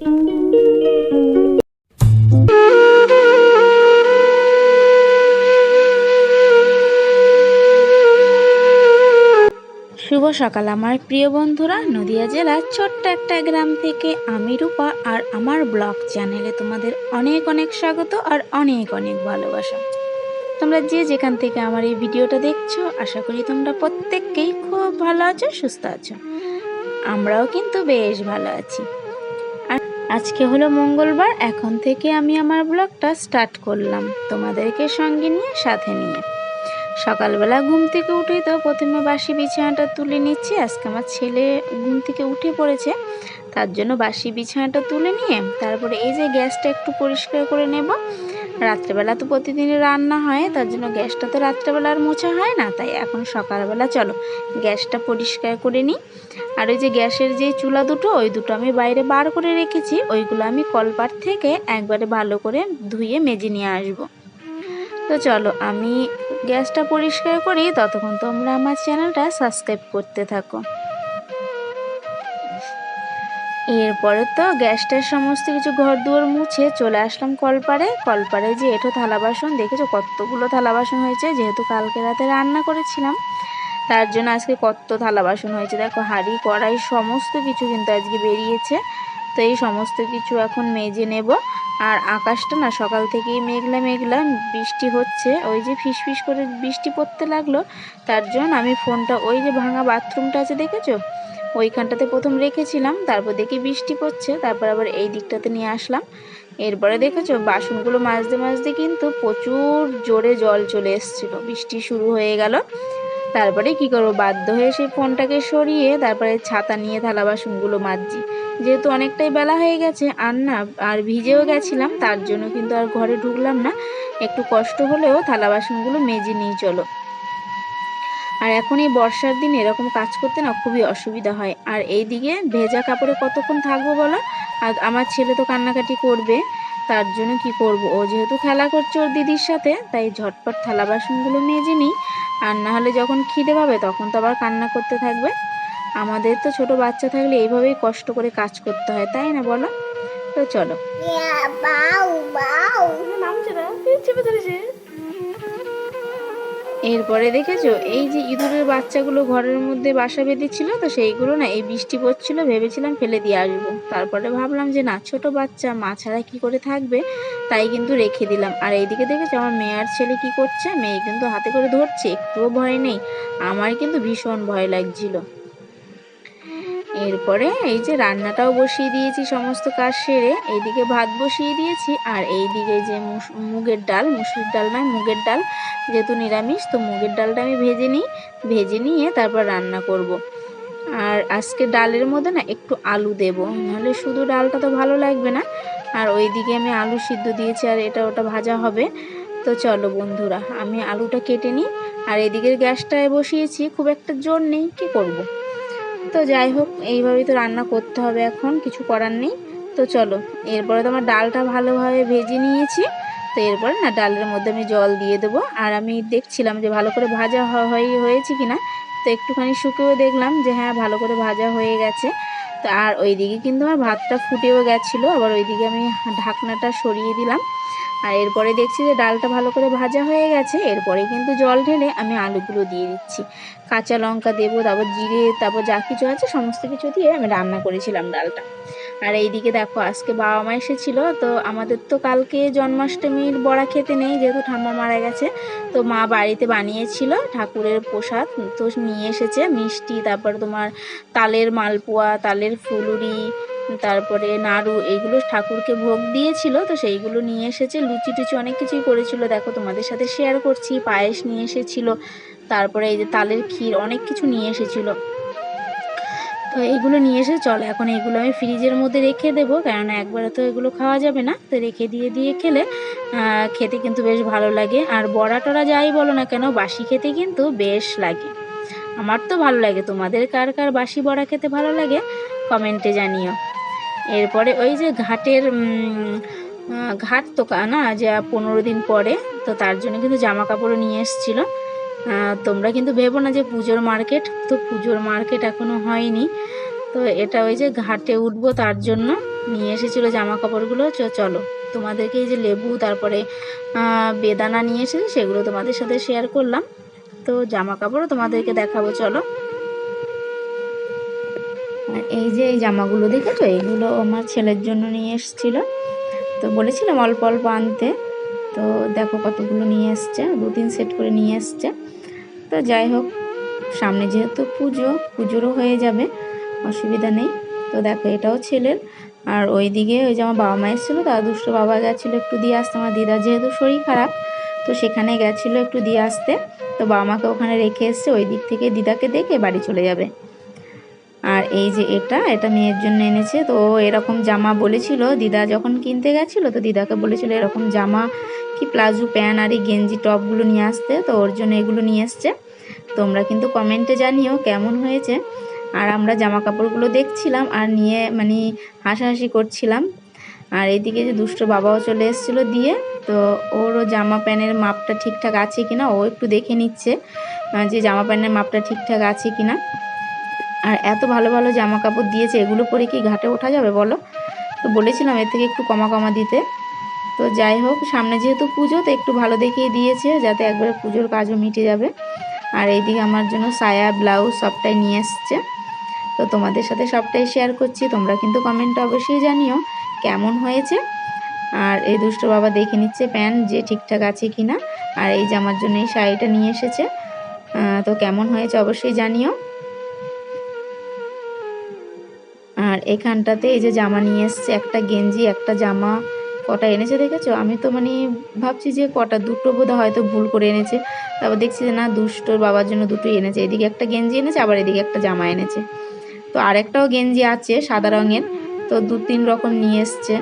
শুভ সকাল, আমার প্রিয় বন্ধুরা। নদিয়া জেলার ছোট্ট একটা গ্রাম থেকে আমি রূপা আর আমার ব্লগ চ্যানেলে তোমাদের অনেক অনেক স্বাগত আর অনেক অনেক ভালোবাসা। তোমরা যে যেখান থেকে আমার এই ভিডিওটা দেখছ, আশা করি তোমরা প্রত্যেককেই খুব ভালো আছো, সুস্থ আছো। আমরাও কিন্তু বেশ ভালো আছি। আজকে হলো মঙ্গলবার, এখন থেকে আমি আমার ব্লগটা স্টার্ট করলাম তোমাদেরকে সঙ্গে নিয়ে, সাথে নিয়ে। সকালবেলা ঘুম থেকে উঠেই তো প্রথমে বাসি বিছানাটা তুলে নিচ্ছি। আজকে আমার ছেলে ঘুম থেকে উঠে পড়েছে, তার জন্য বাসি বিছানাটা তুলে নিয়ে, তারপরে এই যে গ্যাসটা একটু পরিষ্কার করে নেব। রাত্রেবেলা তো প্রতিদিনই রান্না হয়, তার জন্য গ্যাসটা তো রাত্রেবেলা আর মোছা হয় না, তাই এখন সকালবেলা চলো, গ্যাসটা পরিষ্কার করে নিই। আর ওই যে গ্যাসের যে চুলা দুটো, ওই দুটো আমি বাইরে বার করে রেখেছি, ওইগুলো আমি কলপার থেকে একবারে ভালো করে ধুয়ে মেজে নিয়ে আসব। তো চলো, আমি গ্যাসটা পরিষ্কার করি, ততক্ষণ তোমরা আমার চ্যানেলটা সাবস্ক্রাইব করতে থাকো। এরপরে তো গ্যাসটার সমস্ত কিছু ঘর দুয়ার মুছে চলে আসলাম কলপারে। কলপারে যে এঠো থালা বাসন, দেখেছ কতগুলো থালা বাসন হয়েছে? যেহেতু কালকে রাতে রান্না করেছিলাম, তার জন্য আজকে কত থালা বাসন হয়েছে? দেখো, হাঁড়ি, কড়াই, সমস্ত কিছু কিন্তু আজকে বেরিয়েছে। তো এই সমস্ত কিছু এখন মেজে নেব। আর আকাশটা না সকাল থেকেই মেঘলা মেঘলা, বৃষ্টি হচ্ছে। ওই যে ফিস ফিস করে বৃষ্টি পড়তে লাগল, তার জন্য আমি ফোনটা, ওই যে ভাঙা বাথরুমটা আছে, দেখেছ? ওইখানটাতে প্রথম রেখেছিলাম, তারপর দেখি বৃষ্টি পড়ছে, তারপর আবার এই দিকটাতে নিয়ে আসলাম। এরপরে দেখেছ, বাসনগুলো মাজতে মাজতে কিন্তু প্রচুর জোরে জল চলে এসেছিল। বৃষ্টি শুরু হয়ে গেল। তারপরে কি করব, বাধ্য হয়ে সেই ফোনটাকে সরিয়ে তারপরে ছাতা নিয়ে থালা বাসনগুলো মাজছি। যেহেতু অনেকটাই বেলা হয়ে গেছে, আর না, আর ভিজেও গেছিলাম, তার জন্য কিন্তু আর ঘরে ঢুকলাম না। একটু কষ্ট হলেও থালা বাসনগুলো মেজে নিয়ে চলো। আর এখন এই বর্ষার দিন এরকম কাজ করতে না খুবই অসুবিধা হয়। আর এই দিকে ভেজা কাপড়ে কতক্ষণ থাকব বলো? আর আমার ছেলে তো কান্নাকাটি করবে তার জন্য কি করব? ও যেহেতু খেলা করছে ওর দিদির সাথে তাই ঝটপট থালা বাসনগুলো মেজে নিই। আর না হলে যখন খিদে পাবে তখন তো আবার কান্না করতে থাকবে। আমাদের তো ছোট বাচ্চা থাকলে এইভাবেই কষ্ট করে কাজ করতে হয় তাই না বলো? তো চলো। এরপরে দেখেছ, এই যে ইঁদুরের বাচ্চাগুলো ঘরের মধ্যে বাসা বেঁধেছিল, তো সেইগুলো না এই বৃষ্টি পড়ছিল, ভেবেছিলাম ফেলে দিয়ে আসব। তারপরে ভাবলাম যে না, ছোট বাচ্চা, মা ছাড়া কী করে থাকবে? তাই কিন্তু রেখে দিলাম। আর এইদিকে দেখেছ, আমার মেয়ার ছেলে কি করছে? মেয়ে কিন্তু হাতে করে ধরছে, একটুও ভয় নেই। আমার কিন্তু ভীষণ ভয় লাগছিল। এরপরে এই যে রান্নাটাও বসিয়ে দিয়েছি সমস্ত কাজ সেরে, এইদিকে ভাত বসিয়ে দিয়েছি আর এই এইদিকে যে মুগের ডাল, মুসুর ডাল নয়, মুগের ডাল যেহেতু নিরামিষ, তো মুগের ডালটা আমি ভেজে নিই, ভেজে নিয়ে তারপর রান্না করব। আর আজকে ডালের মধ্যে না একটু আলু দেব, নাহলে শুধু ডালটা তো ভালো লাগবে না আর ওইদিকে আমি আলু সিদ্ধ দিয়েছি আর এটা ওটা ভাজা হবে তো চলো বন্ধুরা, আমি আলুটা কেটে নিই আর এদিকের গ্যাসটায় বসিয়েছি, খুব একটা জোর নেই, কি করব। তো যাই হোক, এইভাবেই তো রান্না করতে হবে এখন, কিছু করার নেই। তো চলো, এরপরে তো আমার ডালটা ভালোভাবে ভেজে নিয়েছি। তো এরপরে না, ডালের মধ্যে আমি জল দিয়ে দেবো। আর আমি দেখছিলাম যে ভালো করে ভাজা হয়ে, হয়েছে কি না তো একটুখানি শুকেও দেখলাম যে হ্যাঁ ভালো করে ভাজা হয়ে গেছে। আর ওইদিকে কিন্তু আমার ভাতটা ফুটেও গেছিল। আবার ওইদিকে আমি ঢাকনাটা সরিয়ে দিলাম। আর এরপরে দেখছি যে ডালটা ভালো করে ভাজা হয়ে গেছে। এরপরে কিন্তু জল ঢেলে আমি আলুগুলো দিয়ে দিচ্ছি। কাঁচা লঙ্কা দেবো, তারপর জিরে, তারপর যা কিছু আছে, সমস্ত কিছু দিয়ে আমি রান্না করেছিলাম ডালটা। আর এইদিকে দেখো, আজকে বাবা মা এসেছিল, তো আমাদের তো কালকে জন্মাষ্টমীর বড়া খেতে নেই, যেহেতু ঠাম্মা মারা গেছে। তো মা বাড়িতে বানিয়েছিল ঠাকুরের প্রসাদ, তো নিয়ে এসেছে মিষ্টি, তারপর তোমার তালের মালপোয়া, তালের ফুলুরি, তারপরে নাড়ু, এইগুলো ঠাকুরকে ভোগ দিয়েছিল, তো সেইগুলো নিয়ে এসেছে, লুচি টুচি অনেক কিছুই করেছিল। দেখো, তোমাদের সাথে শেয়ার করছি, পায়েস নিয়ে এসেছিল, তারপরে এই যে তালের ক্ষীর, অনেক কিছু নিয়ে এসেছিল। তো এইগুলো নিয়ে এসে চল। এখন এগুলো আমি ফ্রিজের মধ্যে রেখে দেবো, কেননা একবারে তো এগুলো খাওয়া যাবে না। তো রেখে দিয়ে দিয়ে খেলে খেতে কিন্তু বেশ ভালো লাগে। আর বড়া টড়া যাই বলো না কেন, বাসি খেতে কিন্তু বেশ লাগে। আমার তো ভালো লাগে। তোমাদের কার কার বাসি বড়া খেতে ভালো লাগে, কমেন্টে জানিও। এরপরে ওই যে ঘাটের ঘাট তো না, যে পনেরো দিন পরে, তো তার জন্য কিন্তু জামা কাপড়ও নিয়ে এসেছিল। তোমরা কিন্তু ভেবো না যে পুজোর মার্কেট, তো পুজোর মার্কেট এখনও হয়নি। তো এটা ওই যে ঘাটে উঠবো তার জন্য নিয়ে এসেছিল জামা কাপড়গুলো চলো, তোমাদেরকে এই যে লেবু, তারপরে বেদানা নিয়ে এসেছে, সেগুলো তোমাদের সাথে শেয়ার করলাম। তো জামা কাপড়ও তোমাদেরকে দেখাবো, চলো। এই যে এই জামাগুলো, দেখেছ? এইগুলো আমার ছেলের জন্য নিয়ে এসেছিল। তো বলেছিলাম অল্প অল্প আনতে। তো দেখো কতগুলো নিয়ে এসছে, দু তিন সেট করে নিয়ে এসছে। তো যাই হোক, সামনে যেহেতু পুজো, পুজোরও হয়ে যাবে, অসুবিধা নেই। তো দেখো, এটাও ছেলের। আর ওই দিকে ওই যে আমার বাবা মা এসেছিল, তারা দুষ্ট বাবা গেছিল একটু দিয়ে আসতে। আমার দিদা যেহেতু শরীর খারাপ, তো সেখানে গেছিল একটু দিয়ে আসতে। তো বাবা মাকে ওখানে রেখে এসছে, ওই দিক থেকে দিদাকে দেখে বাড়ি চলে যাবে। আর এই যে এটা এটা মেয়ের জন্য এনেছে। তো এরকম জামা বলেছিল, দিদা যখন কিনতে গেছিল, তো দিদাকে বলেছিল এরকম জামা কি প্লাজো প্যান্ট আর এই গেঞ্জি টপগুলো নিয়ে আসতে, তো ওর জন্য এগুলো নিয়ে এসছে। তোমরা কিন্তু কমেন্টে জানিও কেমন হয়েছে। আর আমরা জামা কাপড়গুলো দেখছিলাম আর নিয়ে মানে হাসাহাসি করছিলাম। আর এইদিকে যে দুষ্ট বাবাও চলে এসেছিল দিয়ে, তো ওরও জামা প্যান্টের মাপটা ঠিকঠাক আছে কিনা, ও একটু দেখে নিচ্ছে যে জামা প্যান্টের মাপটা ঠিকঠাক আছে কিনা। আর এত ভালো ভালো জামা কাপড় দিয়েছে, এগুলো পরে কি ঘাটে ওঠা যাবে বলো? তো বলেছিলাম এর থেকে একটু কমা কমা দিতে। তো যাই হোক, সামনে যেহেতু পুজো, তো একটু ভালো দেখিয়ে দিয়েছে যাতে একবারে পুজোর কাজও মিটে যাবে। আর এইদিকে আমার জন্য সায়া, ব্লাউজ সবটাই নিয়ে এসছে। তো তোমাদের সাথে সবটাই শেয়ার করছি, তোমরা কিন্তু কমেন্টে অবশ্যই জানিও কেমন হয়েছে। আর এই দুষ্ট বাবা দেখে নিচ্ছে প্যান্ট যে ঠিকঠাক আছে কি না আর এই যে আমার জন্য এই শাড়িটা নিয়ে এসেছে। তো কেমন হয়েছে অবশ্যই জানিও। আর এখানটাতে এই যে জামা নিয়ে এসছে, একটা গেঞ্জি, একটা জামা, কটা এনেছে দেখেছ? আমি তো মানে ভাবছি যে কটা, দুটো বোধ হয়তো ভুল করে এনেছে। তারপর দেখছি যে না, দুষ্টোর বাবার জন্য দুটোই এনেছে। এদিকে একটা গেঞ্জি এনেছে, আবার এদিকে একটা জামা এনেছে। তো আরেকটাও গেঞ্জি আছে, সাদা রঙের। তো দু তিন রকম নিয়ে এসছে।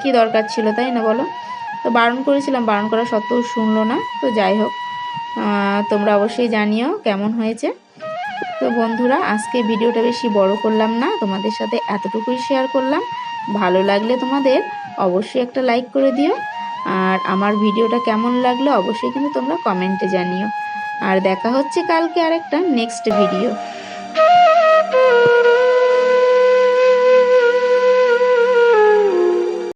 কি দরকার ছিল তাই না বলো? তো বারণ করেছিলাম, বারণ করা সত্ত্বেও শুনলো না। তো যাই হোক তোমরা অবশ্যই জানিও কেমন হয়েছে। তো বন্ধুরা, আজকে ভিডিওটা বেশি বড় করলাম না, তোমাদের সাথে এতটুকুই শেয়ার করলাম। ভালো লাগলে তোমাদের অবশ্যই একটা লাইক করে দিও। আর আমার ভিডিওটা কেমন লাগল অবশ্যই কিন্তু তোমরা কমেন্টে জানিও। আর দেখা হচ্ছে কালকে আর একটা নেক্সট ভিডিও